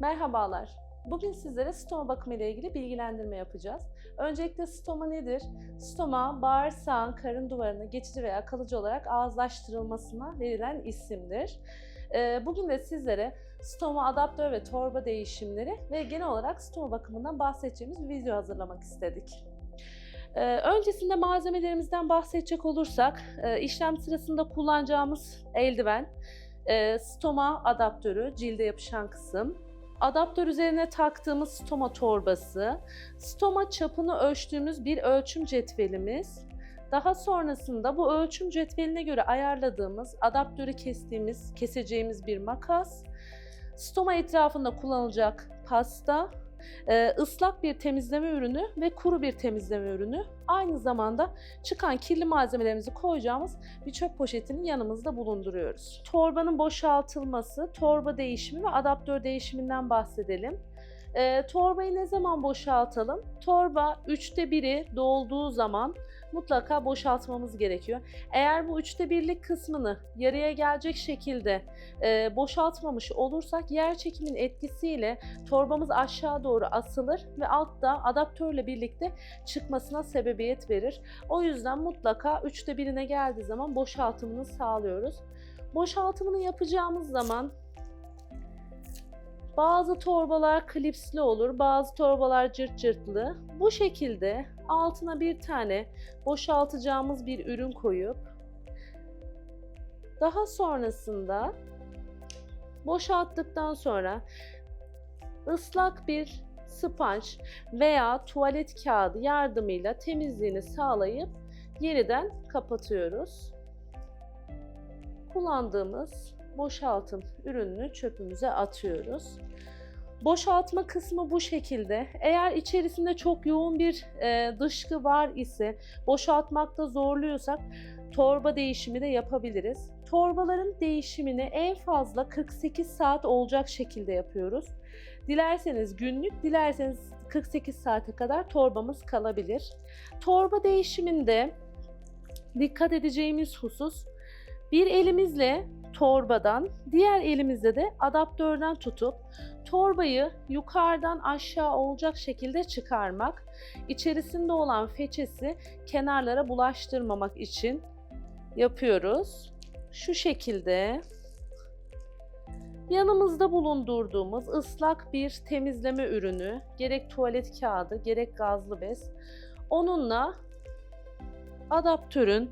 Merhabalar. Bugün sizlere stoma bakımı ile ilgili bilgilendirme yapacağız. Öncelikle stoma nedir? Stoma, bağırsağın karın duvarına geçici veya kalıcı olarak ağızlaştırılmasına verilen isimdir. Ee, Bugün de sizlere stoma adaptör ve torba değişimleri ve genel olarak stoma bakımından bahsedeceğimiz bir video hazırlamak istedik. Ee, Öncesinde malzemelerimizden bahsedecek olursak, e, işlem sırasında kullanacağımız eldiven, e, stoma adaptörü, cilde yapışan kısım, adaptör üzerine taktığımız stoma torbası, stoma çapını ölçtüğümüz bir ölçüm cetvelimiz, daha sonrasında bu ölçüm cetveline göre ayarladığımız, adaptörü kestiğimiz, keseceğimiz bir makas, stoma etrafında kullanılacak pasta, ıslak bir temizleme ürünü ve kuru bir temizleme ürünü. Aynı zamanda çıkan kirli malzemelerimizi koyacağımız bir çöp poşetini yanımızda bulunduruyoruz. Torbanın boşaltılması, torba değişimi ve adaptör değişiminden bahsedelim. E, torbayı ne zaman boşaltalım? Torba üçte biri dolduğu zaman mutlaka boşaltmamız gerekiyor. Eğer bu üçte birlik kısmını yarıya gelecek şekilde e, boşaltmamış olursak yer çekimin etkisiyle torbamız aşağı doğru asılır ve altta adaptörle birlikte çıkmasına sebebiyet verir. O yüzden mutlaka üçte birine geldiği zaman boşaltımını sağlıyoruz. Boşaltımını yapacağımız zaman bazı torbalar klipsli olur, bazı torbalar cırt cırtlı. Bu şekilde altına bir tane boşaltacağımız bir ürün koyup daha sonrasında boşalttıktan sonra ıslak bir sponj veya tuvalet kağıdı yardımıyla temizliğini sağlayıp yeniden kapatıyoruz. Kullandığımız boşaltım ürününü çöpümüze atıyoruz. Boşaltma kısmı bu şekilde. Eğer içerisinde çok yoğun bir e, dışkı var ise boşaltmakta zorluyorsak torba değişimi de yapabiliriz. Torbaların değişimini en fazla 48 saat olacak şekilde yapıyoruz. Dilerseniz günlük, dilerseniz 48 saate kadar torbamız kalabilir. Torba değişiminde dikkat edeceğimiz husus bir elimizle torbadan, diğer elimizde de adaptörden tutup torbayı yukarıdan aşağı olacak şekilde çıkarmak, içerisinde olan feçesi kenarlara bulaştırmamak için yapıyoruz. Şu şekilde yanımızda bulundurduğumuz ıslak bir temizleme ürünü, gerek tuvalet kağıdı, gerek gazlı bez, onunla adaptörün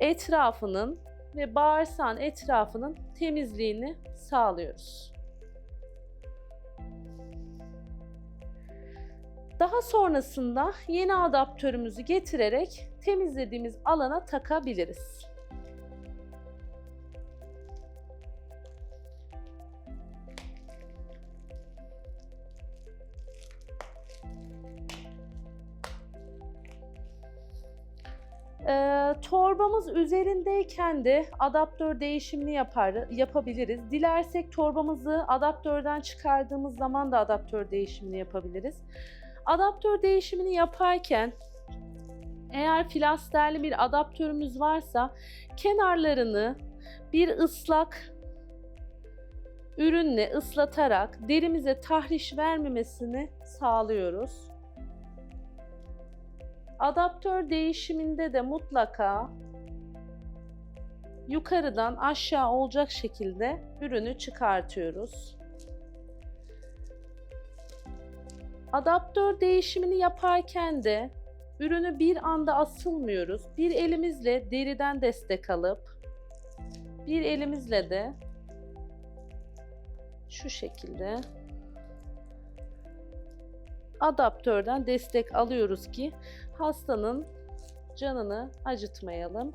etrafının ve bağırsağın etrafının temizliğini sağlıyoruz. Daha sonrasında yeni adaptörümüzü getirerek temizlediğimiz alana takabiliriz. Ee, torbamız üzerindeyken de adaptör değişimini yapar, yapabiliriz. Dilersek torbamızı adaptörden çıkardığımız zaman da adaptör değişimini yapabiliriz. Adaptör değişimini yaparken eğer filasterli bir adaptörümüz varsa kenarlarını bir ıslak ürünle ıslatarak derimize tahriş vermemesini sağlıyoruz. Adaptör değişiminde de mutlaka yukarıdan aşağı olacak şekilde ürünü çıkartıyoruz. Adaptör değişimini yaparken de ürünü bir anda asılmıyoruz. Bir elimizle deriden destek alıp bir elimizle de şu şekilde adaptörden destek alıyoruz ki hastanın canını acıtmayalım.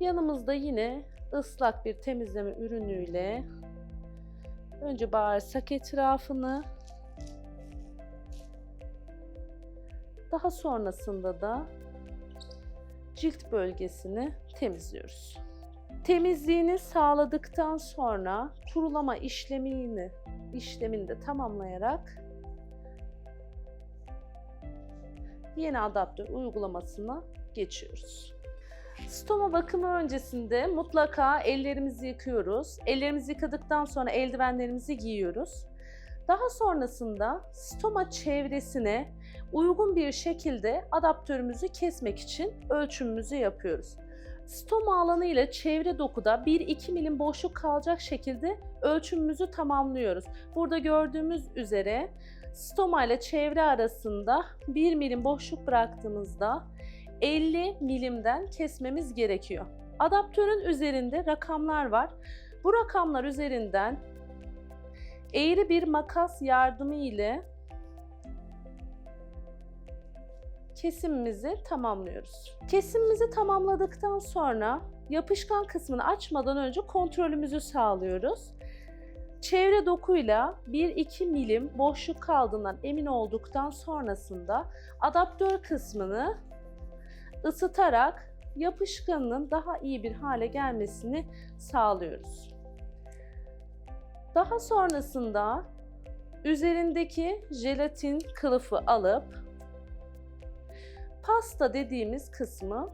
Yanımızda yine ıslak bir temizleme ürünüyle önce bağırsak etrafını daha sonrasında da cilt bölgesini temizliyoruz. Temizliğini sağladıktan sonra kurulama işlemini işlemini de tamamlayarak yeni adaptör uygulamasına geçiyoruz. Stoma bakımı öncesinde mutlaka ellerimizi yıkıyoruz. Ellerimizi yıkadıktan sonra eldivenlerimizi giyiyoruz. Daha sonrasında stoma çevresine uygun bir şekilde adaptörümüzü kesmek için ölçümümüzü yapıyoruz. Stoma alanı ile çevre dokuda 1-2 milim boşluk kalacak şekilde ölçümümüzü tamamlıyoruz. Burada gördüğümüz üzere stoma ile çevre arasında 1 milim boşluk bıraktığımızda 50 milimden kesmemiz gerekiyor. Adaptörün üzerinde rakamlar var. Bu rakamlar üzerinden eğri bir makas yardımı ile kesimimizi tamamlıyoruz. Kesimimizi tamamladıktan sonra yapışkan kısmını açmadan önce kontrolümüzü sağlıyoruz. Çevre dokuyla 1-2 milim boşluk kaldığından emin olduktan sonrasında adaptör kısmını ısıtarak yapışkanın daha iyi bir hale gelmesini sağlıyoruz. Daha sonrasında üzerindeki jelatin kılıfı alıp pasta dediğimiz kısmı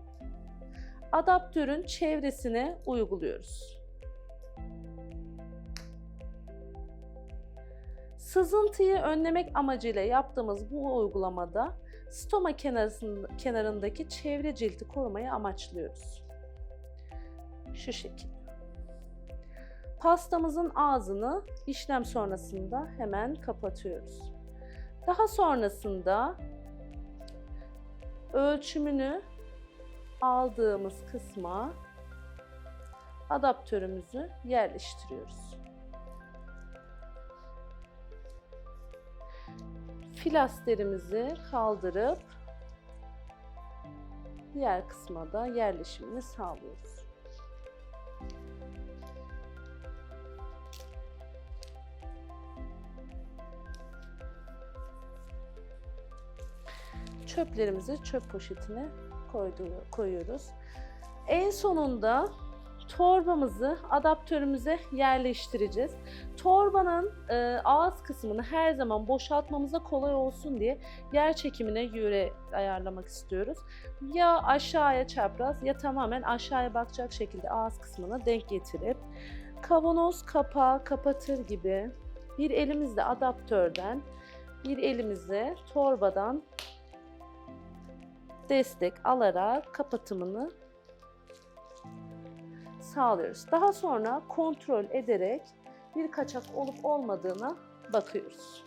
adaptörün çevresine uyguluyoruz. Sızıntıyı önlemek amacıyla yaptığımız bu uygulamada stoma kenarında- kenarındaki çevre cildi korumayı amaçlıyoruz. Şu şekilde. Pastamızın ağzını işlem sonrasında hemen kapatıyoruz. Daha sonrasında ölçümünü aldığımız kısma adaptörümüzü yerleştiriyoruz. Filasterimizi kaldırıp diğer kısma da yerleşimini sağlıyoruz. Çöplerimizi çöp poşetine koyuyoruz. En sonunda torbamızı adaptörümüze yerleştireceğiz. Torbanın e, ağız kısmını her zaman boşaltmamıza kolay olsun diye yer çekimine göre ayarlamak istiyoruz. Ya aşağıya çapraz ya tamamen aşağıya bakacak şekilde ağız kısmına denk getirip kavanoz kapağı kapatır gibi bir elimizle adaptörden bir elimizle torbadan destek alarak kapatımını sağlıyoruz. Daha sonra kontrol ederek bir kaçak olup olmadığına bakıyoruz.